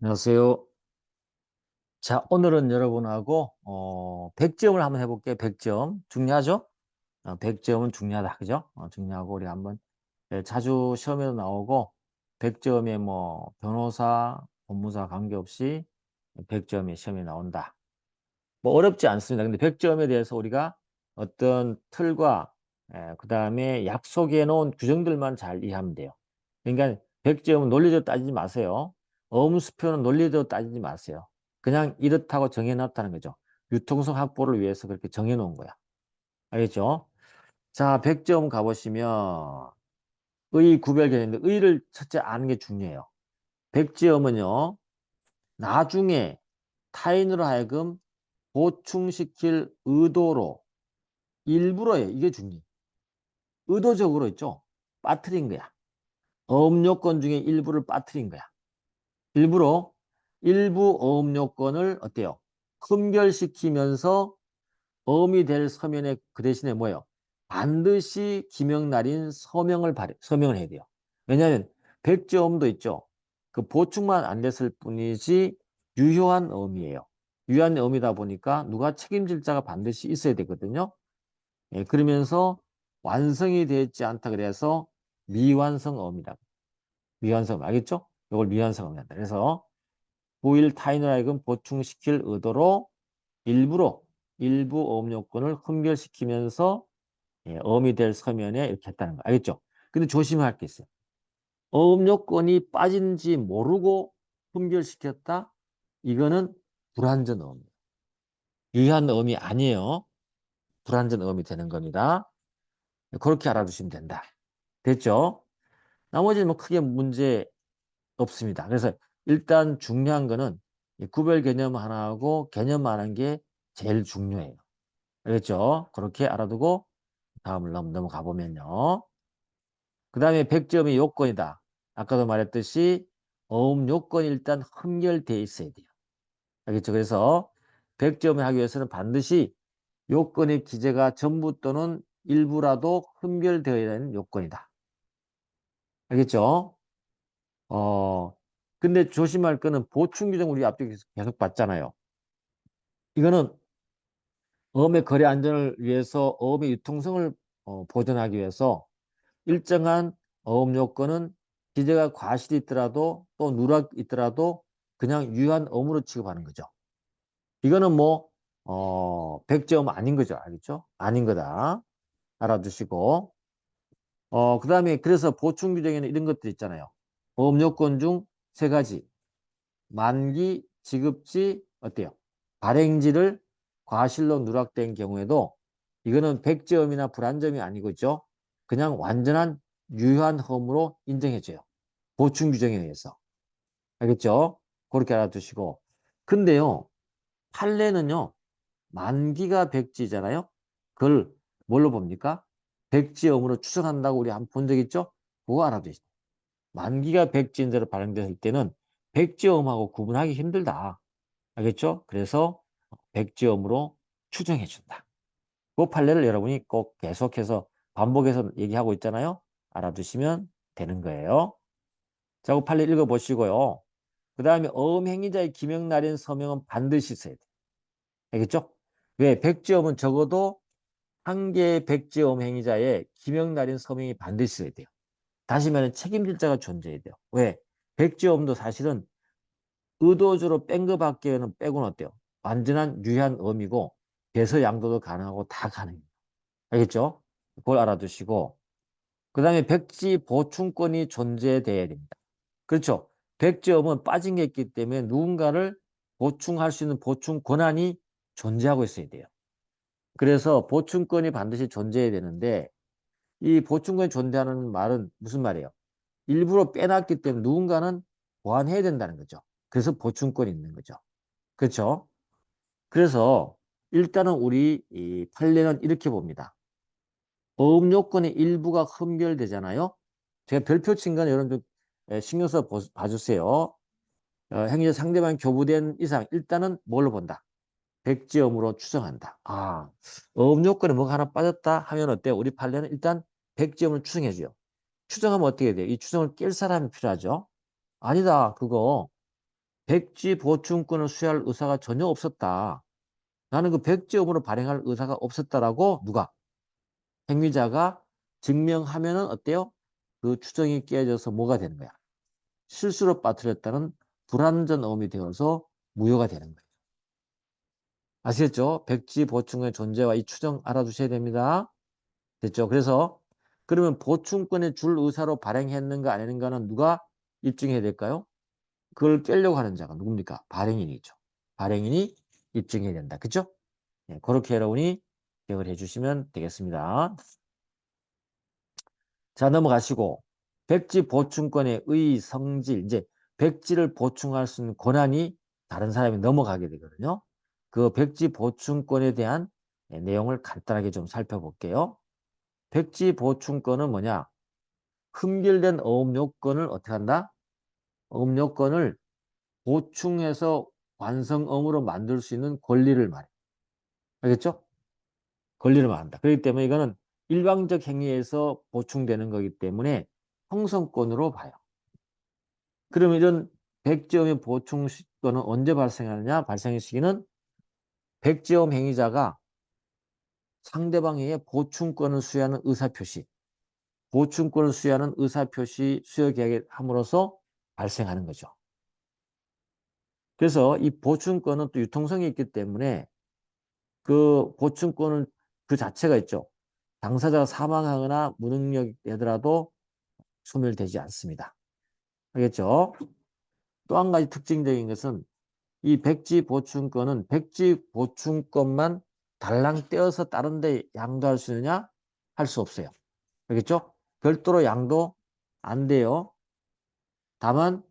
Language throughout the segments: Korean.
안녕하세요. 자, 오늘은 여러분하고 어, 100점을 한번 해볼게요. 100점. 중요하죠? 어, 100점은 중요하다. 그죠? 어, 중요하고 우리 한번 예, 자주 시험에도 나오고 100점에 뭐 변호사, 법무사 관계없이 100점이 시험에 나온다. 뭐 어렵지 않습니다. 근데 100점에 대해서 우리가 어떤 틀과 예, 그 다음에 약속해 놓은 규정들만 잘 이해하면 돼요. 그러니까 100점은 논리적으로 따지지 마세요. 어음수표는 논리적으로 따지지 마세요. 그냥 이렇다고 정해놨다는 거죠. 유통성 확보를 위해서 그렇게 정해놓은 거야. 알겠죠? 자, 100점 가보시면 의 구별 개념인데 의를 첫째 아는 게 중요해요. 100점은요. 나중에 타인으로 하여금 보충시킬 의도로 일부러예요. 이게 중요해. 의도적으로 있죠. 빠뜨린 거야. 어음 요건 중에 일부를 빠뜨린 거야. 일부러 일부 어음 요건을 어때요? 흠결시키면서 어음이 될 서면에 그 대신에 뭐예요? 반드시 기명날인 서명을 발해, 서명을 해야 돼요. 왜냐하면 백제어음도 있죠. 그 보충만 안 됐을 뿐이지 유효한 어음이에요. 유효한 어음이다 보니까 누가 책임질 자가 반드시 있어야 되거든요. 예, 그러면서 완성이 되지 않다 그래서 미완성 어음이다. 미완성 알겠죠? 이걸 미완성 어음이다. 그래서 부일 타인을 하여금 보충시킬 의도로 일부러 일부 어음 요건을 흠결시키면서 예, 어음이 될 서면에 이렇게 했다는 거 알겠죠? 근데 조심할 게 있어요. 어음 요건이 빠진지 모르고 흠결시켰다? 이거는 불완전 어음이에요. 유효한 어음이 아니에요. 불완전 어음이 되는 겁니다. 그렇게 알아두시면 된다. 됐죠? 나머지는 뭐 크게 문제 없습니다. 그래서 일단 중요한 거는 구별 개념 하나하고 개념 하는 게 제일 중요해요. 알겠죠? 그렇게 알아두고 다음을 넘어가 보면요. 그 다음에 100점이 요건이다. 아까도 말했듯이 어음 요건이 일단 흠결되어 있어야 돼요. 알겠죠? 그래서 100점을 하기 위해서는 반드시 요건의 기재가 전부 또는 일부라도 흠결되어야 하는 요건이다. 알겠죠? 어, 근데 조심할 거는 보충 규정 우리 앞쪽에 계속 봤잖아요. 이거는 어음의 거래 안전을 위해서 어음의 유통성을 어, 보존하기 위해서 일정한 어음 요건은 기재가 과실이 있더라도 또 누락 있더라도 그냥 유효한 어음으로 취급하는 거죠. 이거는 뭐 어, 100점 아닌 거죠. 알겠죠? 아닌 거다. 알아두시고 어, 그 다음에 그래서 보충 규정에는 이런 것들 있잖아요. 어음 요건 중 세 가지 만기, 지급지 어때요? 발행지를 과실로 누락된 경우에도 이거는 100점이나 불안점이 아니고 있죠. 그냥 완전한 유효한 험으로 인정해줘요. 보충 규정에 의해서. 알겠죠? 그렇게 알아두시고. 근데요, 판례는요, 만기가 백지잖아요. 그걸 뭘로 봅니까? 백지음으로 추정한다고 우리 한번 본적 있죠? 그거 알아두시죠. 만기가 백지인대로 발행됐을 때는 백지음하고 구분하기 힘들다. 알겠죠? 그래서 백지음으로 추정해 준다. 그 판례를 여러분이 꼭 계속해서 반복해서 얘기하고 있잖아요. 알아두시면 되는 거예요. 자, 그 판례 읽어보시고요. 그 다음에 어음행위자의 기명날인 서명은 반드시 있어야 돼. 알겠죠? 왜? 백지음은 적어도 한 개의 백지음 행위자의 기명날인 서명이 반드시 있어야 돼요. 다시 말하면 책임질 자가 존재해야 돼요. 왜? 백지음도 사실은 의도적으로 뺀 것밖에는 빼고는 어때요? 완전한 유효한 의미고 배서 양도도 가능하고 다 가능해요. 알겠죠? 그걸 알아두시고 그 다음에 백지 보충권이 존재돼야 됩니다. 그렇죠? 백지음은 빠진 게 있기 때문에 누군가를 보충할 수 있는 보충 권한이 존재하고 있어야 돼요. 그래서 보충권이 반드시 존재해야 되는데 이 보충권이 존재하는 말은 무슨 말이에요? 일부러 빼놨기 때문에 누군가는 보완해야 된다는 거죠. 그래서 보충권이 있는 거죠. 그렇죠? 그래서 일단은 우리 이 판례는 이렇게 봅니다. 어음 요건의 일부가 흠결되잖아요. 제가 별표 친 건 여러분 좀 신경 써 봐주세요. 어, 행위자 상대방 교부된 이상 일단은 뭘로 본다? 백지음으로 추정한다. 아, 어음 요건에 뭐가 하나 빠졌다 하면 어때요? 우리 판례는 일단 백지음을 추정해줘요. 추정하면 어떻게 돼요? 이 추정을 깰 사람이 필요하죠. 아니다. 그거 백지 보충권을 수여할 의사가 전혀 없었다. 나는 그 백지업으로 발행할 의사가 없었다라고 누가 행위자가 증명하면 은 어때요? 그 추정이 깨져서 뭐가 되는 거야? 실수로 빠뜨렸다는 불완전 어음이 되어서 무효가 되는 거예요. 아시겠죠? 백지 보충의 존재와 이 추정 알아두셔야 됩니다. 됐죠? 그래서 그러면 보충권의 줄 의사로 발행했는가 안 했는가는 누가 입증해야 될까요? 그걸 깰려고 하는 자가 누굽니까? 발행인이죠. 발행인이 입증해야 된다. 그죠? 네, 그렇게 여러분이 기억을 해주시면 되겠습니다. 자 넘어가시고 백지 보충권의 의 성질 이제 백지를 보충할 수 있는 권한이 다른 사람이 넘어가게 되거든요. 그 백지 보충권에 대한 네, 내용을 간단하게 좀 살펴볼게요. 백지 보충권은 뭐냐? 흠결된 어음 요건을 어떻게 한다? 어음 요건을 보충해서 완성어음으로 만들 수 있는 권리를 말해. 알겠죠? 권리를 말한다. 그렇기 때문에 이거는 일방적 행위에서 보충되는 거기 때문에 형성권으로 봐요. 그럼 이런 백지음의 보충권은 언제 발생하느냐? 발생의 시기는 백지음 행위자가 상대방에게 보충권을 수여하는 의사표시, 보충권을 수여하는 의사표시 수여 계약을 함으로써 발생하는 거죠. 그래서 이 보충권은 또 유통성이 있기 때문에 그 보충권은 그 자체가 있죠. 당사자가 사망하거나 무능력이 되더라도 소멸되지 않습니다. 알겠죠? 또 한 가지 특징적인 것은 이 백지 보충권은 백지 보충권만 달랑 떼어서 다른 데 양도할 수 있느냐? 할 수 없어요. 알겠죠? 별도로 양도 안 돼요. 다만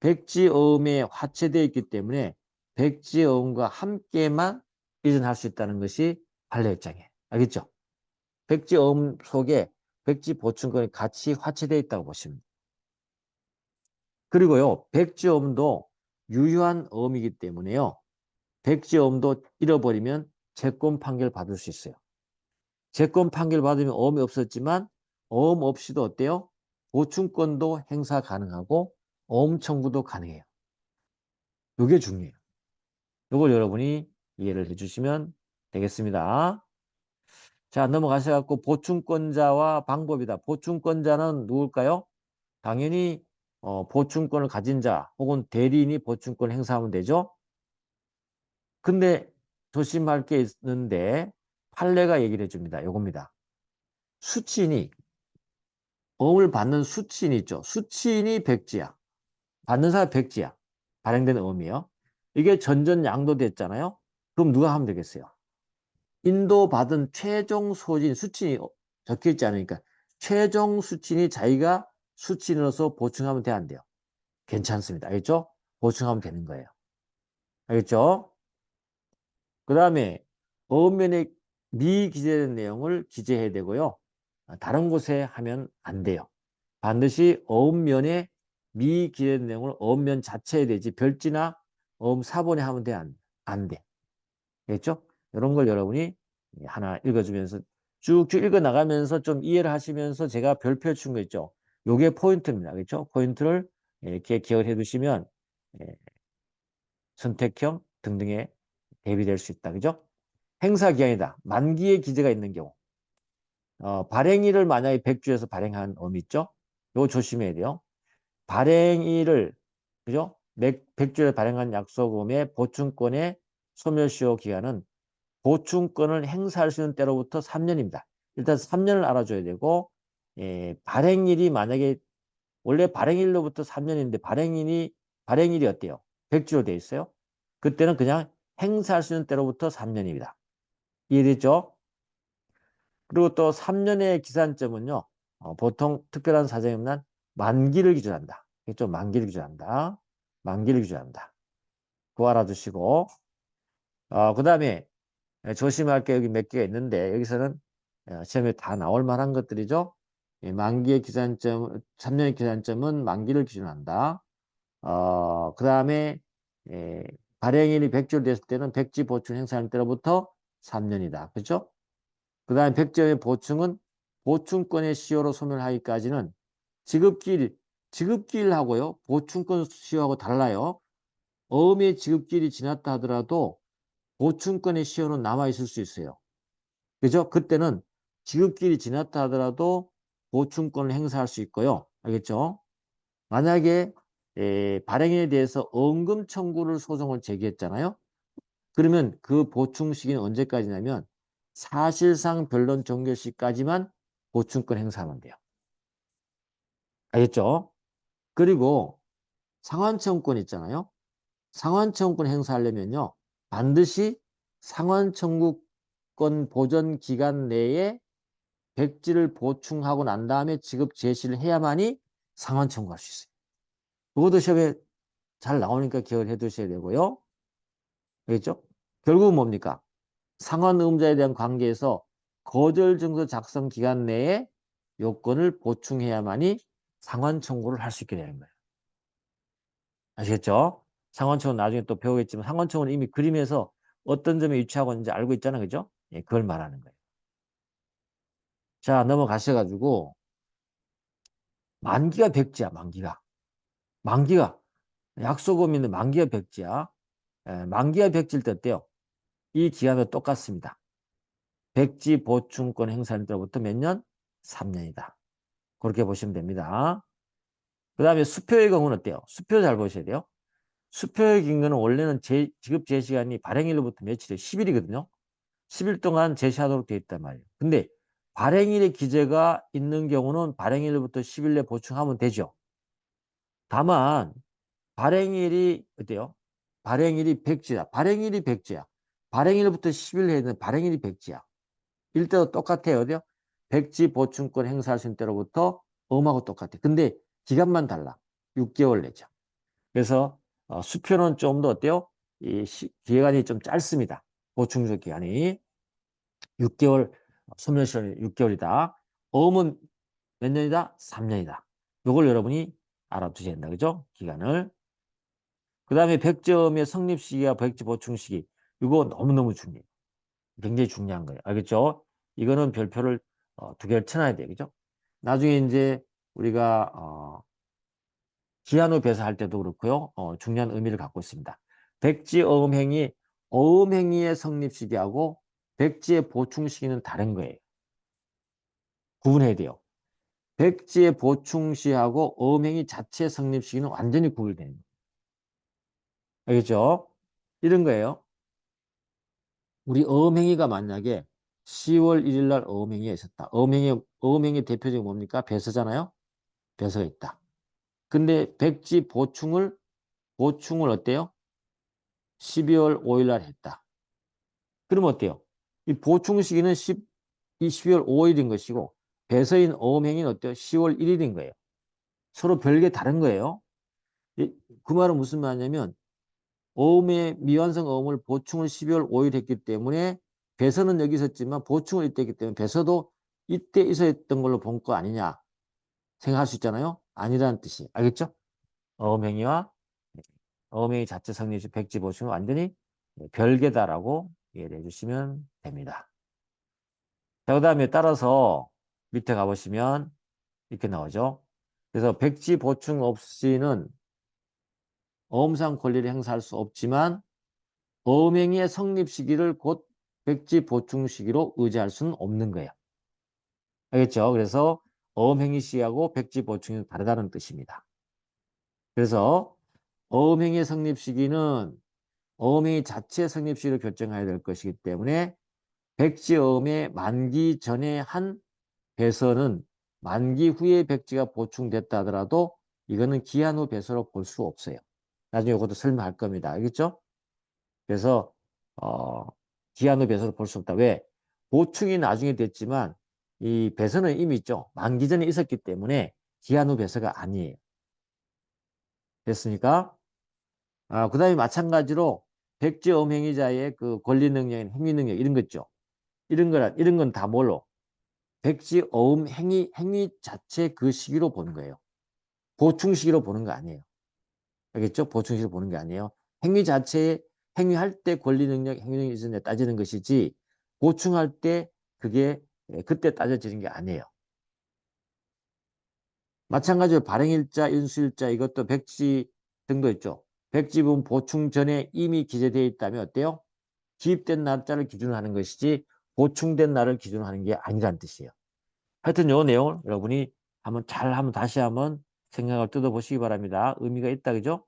백지어음에 화체되어 있기 때문에 백지어음과 함께만 이전할 수 있다는 것이 판례 입장이에요. 알겠죠? 백지어음 속에 백지 보충권이 같이 화체되어 있다고 보시면 돼요. 그리고요. 백지어음도 유효한 어음이기 때문에요. 백지 어음도 잃어버리면 채권 판결 받을 수 있어요. 채권 판결 받으면 어음이 없었지만 어음 없이도 어때요? 보충권도 행사 가능하고 어음 청구도 가능해요. 이게 중요해요. 이걸 여러분이 이해를 해주시면 되겠습니다. 자 넘어가셔갖고 보충권자와 방법이다. 보충권자는 누굴까요? 당연히 어, 보충권을 가진 자 혹은 대리인이 보충권을 행사하면 되죠. 근데 조심할 게 있는데 판례가 얘기를 해줍니다. 요겁니다. 수친이 어음을 받는 수친이 있죠. 수친이 백지야. 받는 사람 백지야. 발행된 어음이요. 이게 전전 양도 됐잖아요. 그럼 누가 하면 되겠어요? 인도받은 최종 소진 수친이 적혀 있지 않으니까 최종 수친이 자기가 수친으로서 보충하면 돼 안 돼요? 괜찮습니다. 알겠죠? 보충하면 되는 거예요. 알겠죠? 그 다음에 어음면에 미기재된 내용을 기재해야 되고요. 다른 곳에 하면 안 돼요. 반드시 어음면에 미기재된 내용을 어음면 자체에 되지 별지나 어음 사본에 하면 돼? 안, 안 돼. 알겠죠? 이런 걸 여러분이 하나 읽어주면서 쭉쭉 읽어나가면서 좀 이해를 하시면서 제가 별표 준거 있죠? 요게 포인트입니다. 그렇죠? 포인트를 이렇게 기억해 두시면 예, 선택형 등등에 대비될 수 있다. 그죠? 행사 기한이다. 만기의 기재가 있는 경우. 어, 발행일을 만약에 백주에서 발행한 어미 있죠? 요거 조심해야 돼요. 발행일을 그죠? 백주에 발행한 약속음의 보충권의 소멸시효 기간은 보충권을 행사할 수 있는 때로부터 3년입니다. 일단 3년을 알아줘야 되고 예, 발행일이 만약에 원래 발행일로부터 3년인데 발행일이 발행일이 어때요? 100주로 돼 있어요. 그때는 그냥 행사할 수 있는 때로부터 3년입니다. 이해됐죠? 그리고 또 3년의 기산점은요. 어, 보통 특별한 사정이 없는 만기를 기준한다. 좀 만기를 기준한다. 만기를 기준한다. 그거 알아두시고 어, 그 다음에 조심할 게 여기 몇 개가 있는데 여기서는 어, 시험에 다 나올 만한 것들이죠. 예, 만기의 기산점, 3년의 기산점은 만기를 기준한다. 어, 그 다음에 예, 발행일이 100주를 됐을 때는 백지 보충 행사할 때로부터 3년이다. 그렇죠? 그 다음에 백지의 보충은 보충권의 시효로 소멸하기까지는 지급기일, 지급기일하고요. 보충권 시효하고 달라요. 어음의 지급길이 지났다 하더라도 보충권의 시효는 남아 있을 수 있어요. 그죠? 그때는 지급길이 지났다 하더라도 보충권을 행사할 수 있고요. 알겠죠? 만약에 에, 발행에 대해서 언금 청구를 소송을 제기했잖아요. 그러면 그 보충 시기는 언제까지냐면 사실상 변론 종결 시까지만 보충권 행사하면 돼요. 알겠죠? 그리고 상환청구권 있잖아요. 상환청구권 행사하려면요. 반드시 상환청구권 보전 기간 내에 백지를 보충하고 난 다음에 지급 제시를 해야만이 상환 청구할 수 있어요. 그것도 시험에 잘 나오니까 기억을 해 두셔야 되고요. 알겠죠? 결국은 뭡니까? 상환음자에 대한 관계에서 거절 증서 작성 기간 내에 요건을 보충해야만이 상환 청구를 할 수 있게 되는 거예요. 아시겠죠? 상환 청구는 나중에 또 배우겠지만 상환 청구는 이미 그림에서 어떤 점에 위치하고 있는지 알고 있잖아요. 그죠? 예, 그걸 말하는 거예요. 자, 넘어가셔가지고 만기가 백지야, 만기가. 만기가. 약속금 있는 만기가 백지야. 예, 만기가 백지일 때 어때요? 이 기간도 똑같습니다. 백지 보충권 행사할 때부터 몇 년? 3년이다. 그렇게 보시면 됩니다. 그 다음에 수표의 경우는 어때요? 수표 잘 보셔야 돼요. 수표의 경우는 원래는 제, 지급 제시간이 발행일로부터 며칠이에요? 10일이거든요. 10일 동안 제시하도록 되어 있단 말이에요. 근데 발행일의 기재가 있는 경우는 발행일로부터 10일 내 보충하면 되죠. 다만 발행일이 어때요? 발행일이 백지야. 발행일이 백지야. 발행일부터 10일 내에는 발행일이 백지야. 일대도 똑같아요. 어디요? 백지 보충권 행사할 수 있는 때로부터 음하고 똑같아. 근데 기간만 달라. 6개월 내죠. 그래서 어, 수표는 좀 더 어때요? 이 시, 기간이 좀 짧습니다. 보충적 기간이 6개월, 소멸시간 6개월이다. 어음은 몇 년이다? 3년이다. 요걸 여러분이 알아두셔야 된다. 그죠? 기간을. 그 다음에 백점의 성립 시기와 백지 보충 시기. 이거 너무너무 중요해요. 굉장히 중요한 거예요. 알겠죠? 이거는 별표를 어, 두 개를 쳐놔야 돼요. 그죠? 나중에 이제 우리가 어, 기한후 배사할 때도 그렇고요. 어, 중요한 의미를 갖고 있습니다. 백지 어음행위, 어음행위의 성립 시기하고 백지의 보충 시기는 다른 거예요. 구분해야 돼요. 백지의 보충 시하고 어음행위 자체의 성립 시기는 완전히 구분되는 거예요. 알겠죠? 이런 거예요. 우리 어음행위가 만약에 10월 1일 날 어음행위가 있었다. 어음행위, 어음행위 대표적인 뭡니까? 배서잖아요? 배서가 있다. 근데 백지 보충을, 보충을 어때요? 12월 5일 날 했다. 그럼 어때요? 이 보충 시기는 10, 이 12월 5일인 것이고, 배서인 어음행위는 어때요? 10월 1일인 거예요. 서로 별개 다른 거예요. 그 말은 무슨 말이냐면, 어음의 미완성 어음을 보충을 12월 5일 했기 때문에 배서는 여기 있었지만 보충을 이때 했기 때문에 배서도 이때 있었던 걸로 본 거 아니냐 생각할 수 있잖아요. 아니라는 뜻이 알겠죠? 어음행위와 어음행위 자체 성립시 백지 보충은 완전히 별개다라고 이해를 해주시면 됩니다. 자, 그 다음에 따라서 밑에 가보시면 이렇게 나오죠. 그래서 백지 보충 없이는 어음상 권리를 행사할 수 없지만 어음행위의 성립 시기를 곧 백지 보충 시기로 의지할 수는 없는 거예요. 알겠죠? 그래서 어음행위 시하고 백지 보충이 다르다는 뜻입니다. 그래서 어음행위의 성립 시기는 어음행위 자체의 성립 시기를 결정해야 될 것이기 때문에 백지 어음의 만기 전에 한 배서는 만기 후에 백지가 보충됐다 하더라도 이거는 기한 후 배서로 볼 수 없어요. 나중에 이것도 설명할 겁니다. 알겠죠? 그래서 어, 기한 후 배서로 볼 수 없다. 왜? 보충이 나중에 됐지만 이 배서는 이미 있죠. 만기 전에 있었기 때문에 기한 후 배서가 아니에요. 됐습니까? 아, 그 다음에 마찬가지로 백지 음행위자의 그 권리 능력인 행위 능력 이런 거 있죠. 이런 거라 이런 건 다 뭘로? 백지 어음 행위 행위 자체 그 시기로 보는 거예요. 보충 시기로 보는 거 아니에요. 알겠죠? 보충 시기로 보는 게 아니에요. 행위 자체에 행위할 때 권리 능력, 행위 능력이 있었냐 따지는 것이지 보충할 때 그게 그때 따져지는 게 아니에요. 마찬가지로 발행일자, 인수일자 이것도 백지 등도 있죠. 백지분 보충 전에 이미 기재되어 있다면 어때요? 기입된 날짜를 기준으로 하는 것이지 보충된 날을 기준으로 하는 게 아니란 뜻이에요. 하여튼 요 내용을 여러분이 한번 잘 한번 다시 한번 생각을 뜯어보시기 바랍니다. 의미가 있다 그죠?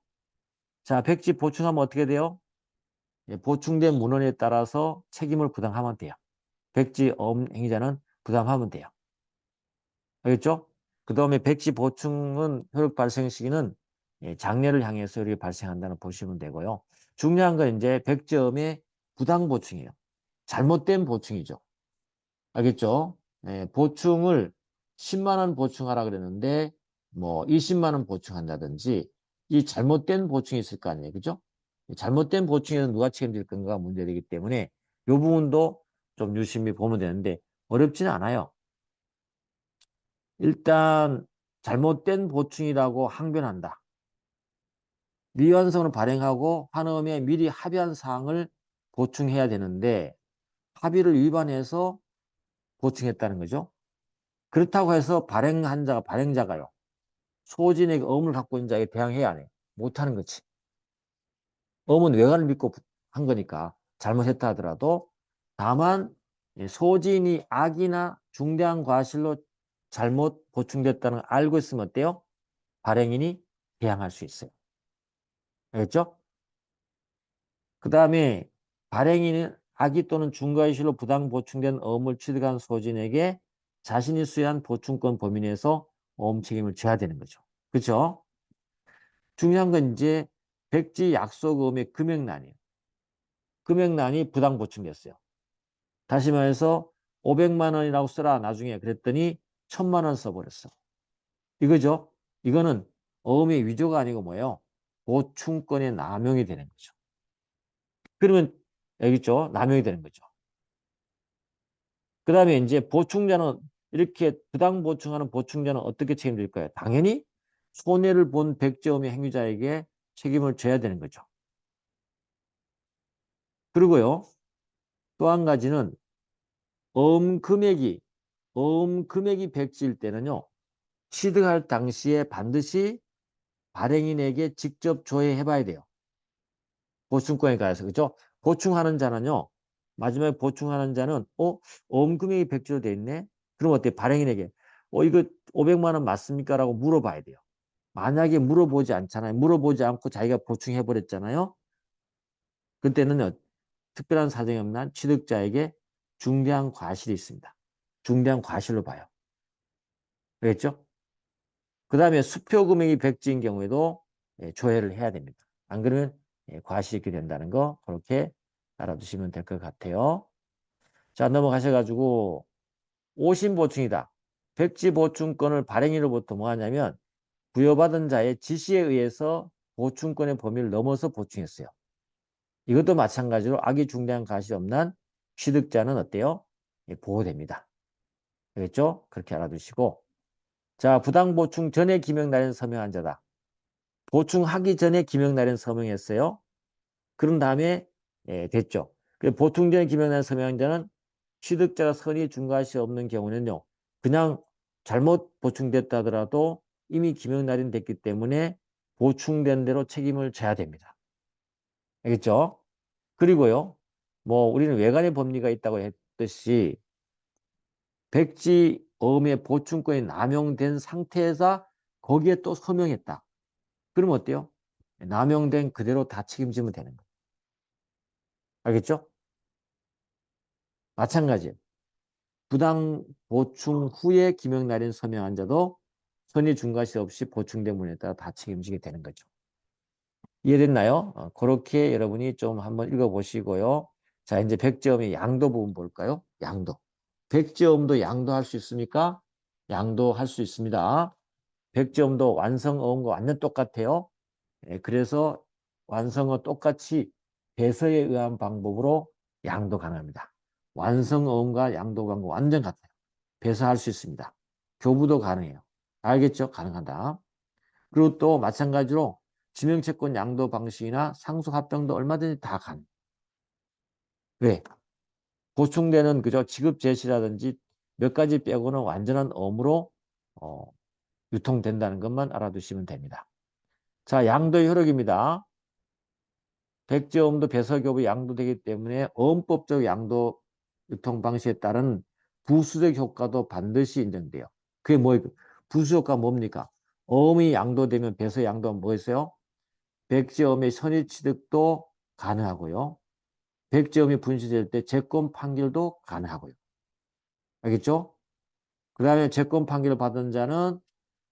자 백지 보충하면 어떻게 돼요? 예, 보충된 문헌에 따라서 책임을 부담하면 돼요. 백지 엄 행위자는 부담하면 돼요. 알겠죠? 그 다음에 백지 보충은 효력 발생 시기는 예, 장례를 향해서 효력이 발생한다는 보시면 되고요. 중요한 건 이제 백점의 부당 보충이에요. 잘못된 보충이죠. 알겠죠? 예, 보충을 10만 원 보충하라 그랬는데 뭐 20만 원 보충한다든지 이 잘못된 보충이 있을 거 아니에요. 그죠? 잘못된 보충에는 누가 책임질 건가가 문제되기 때문에 이 부분도 좀 유심히 보면 되는데 어렵지는 않아요. 일단 잘못된 보충이라고 항변한다. 미완성을 발행하고 환음에 미리 합의한 사항을 보충해야 되는데 합의를 위반해서 보충했다는 거죠. 그렇다고 해서 발행한 자가 발행자가요. 소진에게 어음을 갖고 있는 자에게 대항해야 안 해. 못하는 거지. 어음은 외관을 믿고 한 거니까 잘못했다 하더라도 다만 소진이 악이나 중대한 과실로 잘못 보충됐다는 걸 알고 있으면 어때요? 발행인이 대항할 수 있어요. 알겠죠? 그 다음에 발행인은 악의 또는 중과실로 부당 보충된 어음을 취득한 소진에게 자신이 수여한 보충권 범위 내에서 어음 책임을 져야 되는 거죠. 그렇죠? 중요한 건 이제 백지 약속음의 금액란이에요. 금액란이 부당 보충됐어요. 다시 말해서 500만 원이라고 써라 나중에 그랬더니 1000만 원 써버렸어. 이거죠? 이거는 어음의 위조가 아니고 뭐예요? 보충권의 남용이 되는 거죠. 그러면 여기 있죠? 남용이 되는 거죠. 그 다음에 이제 보충자는 이렇게 부당 보충하는 보충자는 어떻게 책임질까요? 당연히 손해를 본 백제음의 행위자에게 책임을 져야 되는 거죠. 그리고요. 또 한 가지는 음 금액이 음 금액이 백지일 때는요. 취득할 당시에 반드시 발행인에게 직접 조회해 봐야 돼요. 보충권에 가서 그죠? 보충하는 자는요. 마지막에 보충하는 자는 어? 음 금액이 백지로 돼 있네. 그럼 어때? 발행인에게 어 이거 500만 원 맞습니까? 라고 물어봐야 돼요. 만약에 물어보지 않잖아요. 물어보지 않고 자기가 보충해 버렸잖아요. 그때는 특별한 사정이 없는 취득자에게 중대한 과실이 있습니다. 중대한 과실로 봐요. 알겠죠? 그 다음에 수표 금액이 백지인 경우에도 예, 조회를 해야 됩니다. 안 그러면 예, 과실이 있게 된다는 거 그렇게 알아두시면 될 것 같아요. 자 넘어가셔가지고 오신 보충이다. 백지 보충권을 발행인으로부터 뭐 하냐면 부여받은 자의 지시에 의해서 보충권의 범위를 넘어서 보충했어요. 이것도 마찬가지로 악이 중대한 가시 없는 취득자는 어때요? 예, 보호됩니다. 알겠죠? 그렇게 알아두시고 자 부당 보충 전에 기명 날인 서명한 자다. 보충하기 전에 날인 서명했어요. 그런 다음에 예, 됐죠. 보충 전에 기명 날인 서명한 자는 취득자가 선의 중과시 없는 경우는요. 그냥 잘못 보충됐다 하더라도 이미 날인 됐기 때문에 보충된 대로 책임을 져야 됩니다. 알겠죠? 그리고요. 뭐 우리는 외관의 법리가 있다고 했듯이 백지 어음의 보충권이 남용된 상태에서 거기에 또 서명했다. 그럼 어때요? 남용된 그대로 다 책임지면 되는 거예요. 알겠죠? 마찬가지. 부당 보충 후에 기명 날인 서명한 자도 선의 중과시 없이 보충된 문에 따라 다 책임지게 되는 거죠. 이해됐나요? 어, 그렇게 여러분이 좀 한번 읽어보시고요. 자, 이제 백제음의 양도 부분 볼까요? 양도. 백제음도 양도 할 수 있습니까? 양도 할 수 있습니다. 백제음도 완성어음과 완전 똑같아요. 예, 그래서 완성어 똑같이 배서에 의한 방법으로 양도 가능합니다. 완성어음과 양도 방법 완전 같아요. 배서할 수 있습니다. 교부도 가능해요. 알겠죠? 가능하다. 그리고 또 마찬가지로 지명채권 양도 방식이나 상속 합병도 얼마든지 다 가능. 왜? 보충되는 그저 지급 제시라든지 몇 가지 빼고는 완전한 어음으로 어, 유통된다는 것만 알아두시면 됩니다. 자, 양도의 효력입니다. 백제어음도 배서교부 양도되기 때문에 어음법적 양도 유통 방식에 따른 부수적 효과도 반드시 인정돼요. 그게 뭐 부수 효과 뭡니까? 어음이 양도되면 배서 양도는 뭐였어요? 백제어음의 선의 취득도 가능하고요. 백제음이 분실될 때 채권 판결도 가능하고요. 알겠죠? 그 다음에 채권 판결을 받은 자는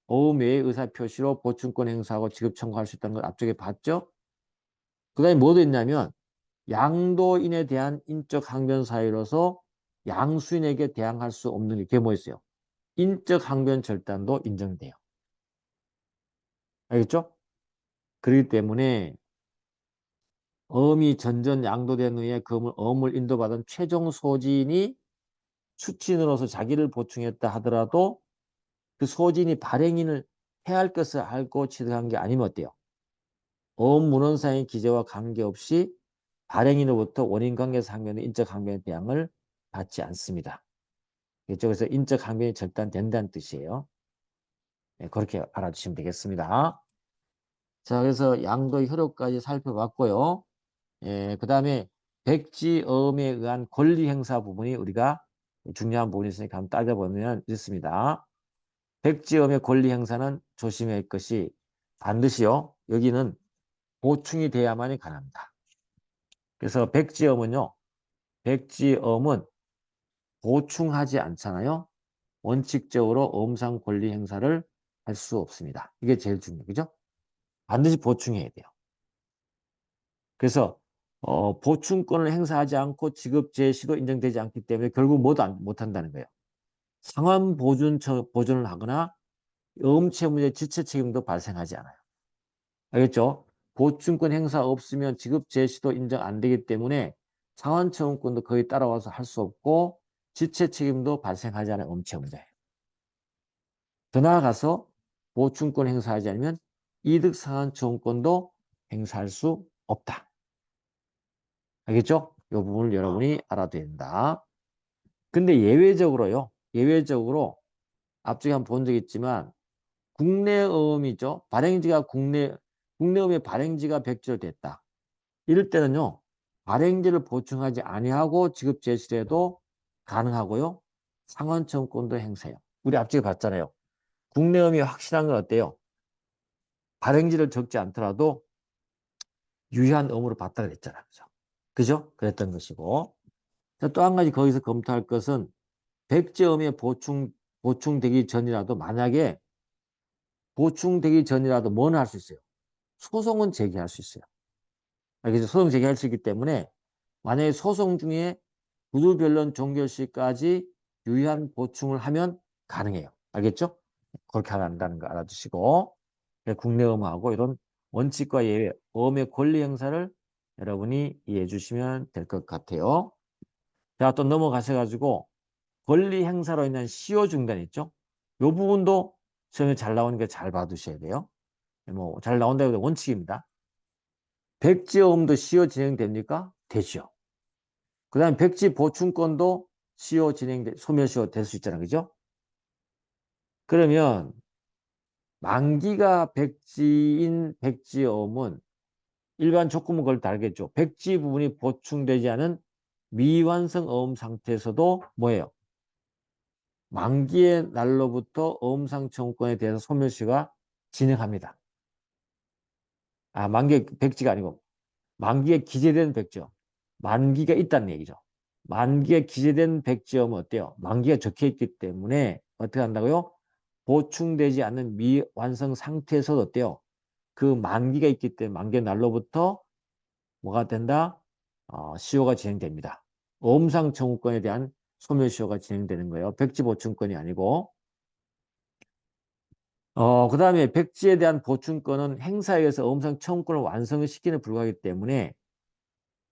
어음 외의 의사표시로 보충권 행사하고 지급 청구할 수 있다는 걸 앞쪽에 봤죠? 그 다음에 뭐도 있냐면 양도인에 대한 인적 항변 사유로서 양수인에게 대항할 수 없는 게 뭐였어요? 인적 항변 절단도 인정돼요. 알겠죠? 그렇기 때문에 어음이 전전 양도된 후에 그 어음을 인도받은 최종 소진이 수친으로서 자기를 보충했다 하더라도 그 소진이 발행인을 해야 할 것을 알고 취득한 게 아니면 어때요? 어음 문헌상의 기재와 관계없이 발행인으로부터 원인관계 상면의 인적 항변의 대항을 받지 않습니다. 이쪽에서 인적 항변이 절단된다는 뜻이에요. 네, 그렇게 알아주시면 되겠습니다. 자, 그래서 양도 효력까지 살펴봤고요. 예, 그 다음에 백지어음에 의한 권리 행사 부분이 우리가 중요한 부분이 있으니까 한번 따져보면 이렇습니다. 백지음의 권리 행사는 조심해야 할 것이 반드시요. 여기는 보충이 돼야만이 가능합니다. 그래서 백지음은요. 백지음은 보충하지 않잖아요. 원칙적으로 음상 권리 행사를 할 수 없습니다. 이게 제일 중요해요. 그죠? 반드시 보충해야 돼요. 그래서 어, 보충권을 행사하지 않고 지급 제시도 인정되지 않기 때문에 결국 못, 안, 못 한다는 거예요. 상환 보존, 보존을 하거나 음채무제 지체 책임도 발생하지 않아요. 알겠죠? 보충권 행사 없으면 지급 제시도 인정 안 되기 때문에 상환채무권도 거의 따라와서 할 수 없고 지체 책임도 발생하지 않아요. 음채무제더 나아가서 보충권 행사하지 않으면 이득 상환채무권도 행사할 수 없다. 알겠죠? 이 부분을 여러분이 알아야 된다. 근데 예외적으로요. 예외적으로 앞쪽에 한번 본 적 있지만 국내음이죠. 발행지가 국내 국내음의 발행지가 백지됐다. 이럴 때는요. 발행지를 보충하지 아니하고 지급 제시해도 가능하고요. 상환청권도 행사해요. 우리 앞쪽에 봤잖아요. 국내음이 확실한 건 어때요? 발행지를 적지 않더라도 유효한 음으로 봤다 그랬잖아. 그죠? 그죠? 그랬던 것이고. 또 한 가지 거기서 검토할 것은 백제음에 보충, 보충되기 전이라도 만약에 보충되기 전이라도 뭐는 할수 있어요? 소송은 제기할 수 있어요. 알겠죠? 소송 제기할 수 있기 때문에 만약에 소송 중에 구두변론 종결 시까지 유의한 보충을 하면 가능해요. 알겠죠? 그렇게 한다는 거 알아두시고 국내음하고 이런 원칙과 예외, 어음의 권리 행사를 여러분이 이해해 주시면 될 것 같아요. 자, 또 넘어가셔가지고 권리 행사로 인한 시효 중단 있죠? 이 부분도 시험에 잘 나오니까 잘 봐두셔야 돼요. 뭐 잘 나온다고 해도 원칙입니다. 백지어음도 시효 진행됩니까? 되죠. 그 다음에 백지 보충권도 시효 진행, 소멸시효 될 수 있잖아요. 그죠? 그러면 만기가 백지인 백지어음은 일반 조건은 그걸 다 알겠죠. 백지 부분이 보충되지 않은 미완성 어음 상태에서도 뭐예요? 만기의 날로부터 어음상 청구권에 대해서 소멸시가 진행합니다. 아, 만기 백지가 아니고 만기에 기재된 백지요. 만기가 있다는 얘기죠. 만기에 기재된 백지음은 어때요? 만기가 적혀 있기 때문에 어떻게 한다고요? 보충되지 않는 미완성 상태에서도 어때요? 그 만기가 있기 때문에 만기 날로부터 뭐가 된다? 어, 시효가 진행됩니다. 어음상 청구권에 대한 소멸시효가 진행되는 거예요. 백지 보충권이 아니고 어, 그 다음에 백지에 대한 보충권은 행사에 의해서 어음상 청구권을 완성을 시키는 불과하기 때문에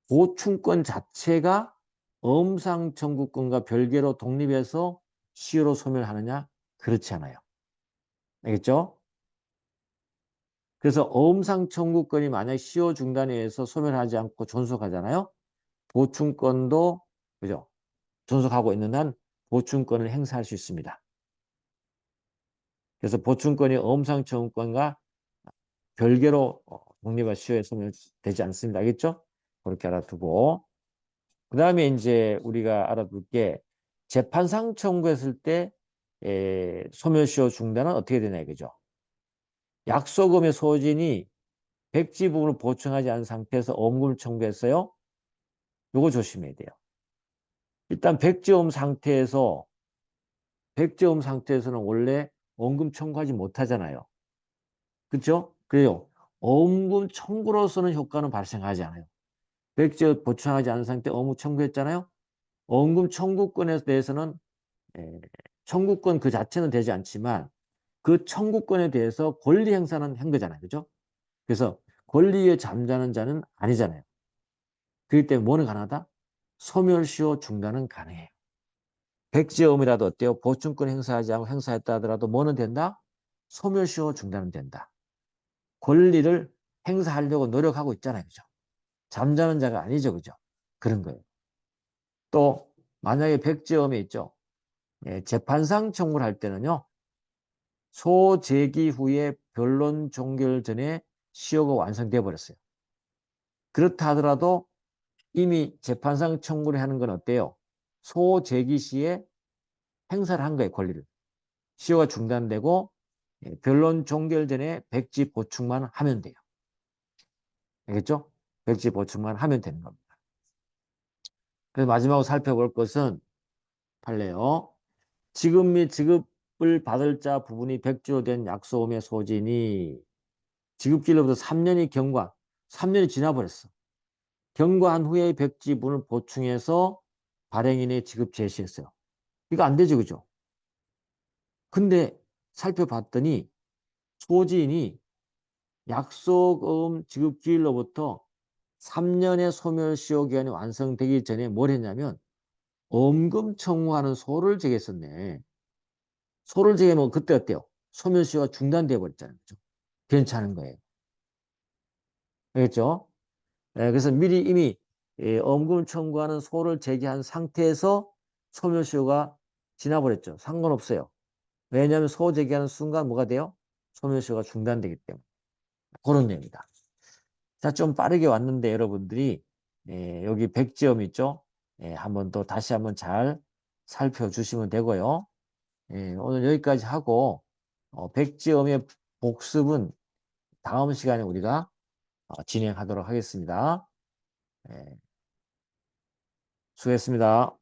보충권 자체가 어음상 청구권과 별개로 독립해서 시효로 소멸하느냐? 그렇지 않아요. 알겠죠? 그래서 어음상 청구권이 만약 시효 중단에 의해서 소멸하지 않고 존속하잖아요. 보충권도 그죠? 존속하고 있는 한 보충권을 행사할 수 있습니다. 그래서 보충권이 청구권과 별개로 어, 독립과 시효에 소멸되지 않습니다. 알겠죠? 그렇게 알아두고 그 다음에 이제 우리가 알아둘 게 재판상 청구했을 때 에, 소멸시효 중단은 어떻게 되냐 이거죠. 약소금의 소진이 백지 부분을 보충하지 않은 상태에서 어금을 청구했어요. 요거 조심해야 돼요. 일단 백지음 상태에서 백지음 상태에서는 원래 원금 청구하지 못하잖아요. 그렇죠? 그래요. 어금 청구로서는 효과는 발생하지 않아요. 백지 보충하지 않은 상태 어무 청구했잖아요. 원금 청구권에 대해서는 에, 청구권 그 자체는 되지 않지만 그 청구권에 대해서 권리 행사는 한 거잖아요. 그죠? 그래서 권리에 잠자는 자는 아니잖아요. 그렇기 때문에 뭐는 가능하다? 소멸시효 중단은 가능해요. 백지음이라도 어때요? 보충권 행사하지 않고 행사했다 하더라도 뭐는 된다? 소멸시효 중단은 된다. 권리를 행사하려고 노력하고 있잖아요. 그죠? 잠자는 자가 아니죠. 그죠? 그런 거예요. 또 만약에 백지음이 있죠. 예, 재판상 청구를 할 때는요. 소재기 후에 변론 종결 전에 시효가 완성돼 버렸어요. 그렇다 하더라도 이미 재판상 청구를 하는 건 어때요? 소재기 시에 행사를 한 거예요, 권리를. 시효가 중단되고 예, 변론 종결 전에 백지 보충만 하면 돼요. 알겠죠? 백지 보충만 하면 되는 겁니다. 그래서 마지막으로 살펴볼 것은 판례요. 지급 및 지급을 받을 자 부분이 백지로 된 약소음의 소진이 지급기로부터 3년이 경과, 3년이 지나버렸어. 경과한 후에 백지분을 보충해서 발행인의 지급 제시했어요. 이거 안 되죠, 그죠? 근데 살펴봤더니 소지인이 약속음 지급기일로부터 3년의 소멸시효 기간이 완성되기 전에 뭘 했냐면 엄금 청구하는 소를 제기했었네. 소를 제기하면 그때 어때요? 소멸시효가 중단돼 버렸잖아요. 그죠? 괜찮은 거예요. 알겠죠? 네, 그래서 미리 이미 예, 엄금 청구하는 소를 제기한 상태에서 소멸시효가 지나버렸죠. 상관없어요. 왜냐하면 소 제기하는 순간 뭐가 돼요? 소멸시효가 중단되기 때문에. 그런 얘기입니다. 자, 좀 빠르게 왔는데 여러분들이 예, 여기 백지음 있죠? 예, 한번 또 다시 한번 잘 살펴주시면 되고요. 예, 오늘 여기까지 하고 어, 백지음의 복습은 다음 시간에 우리가 어, 진행하도록 하겠습니다. 예, 수고했습니다.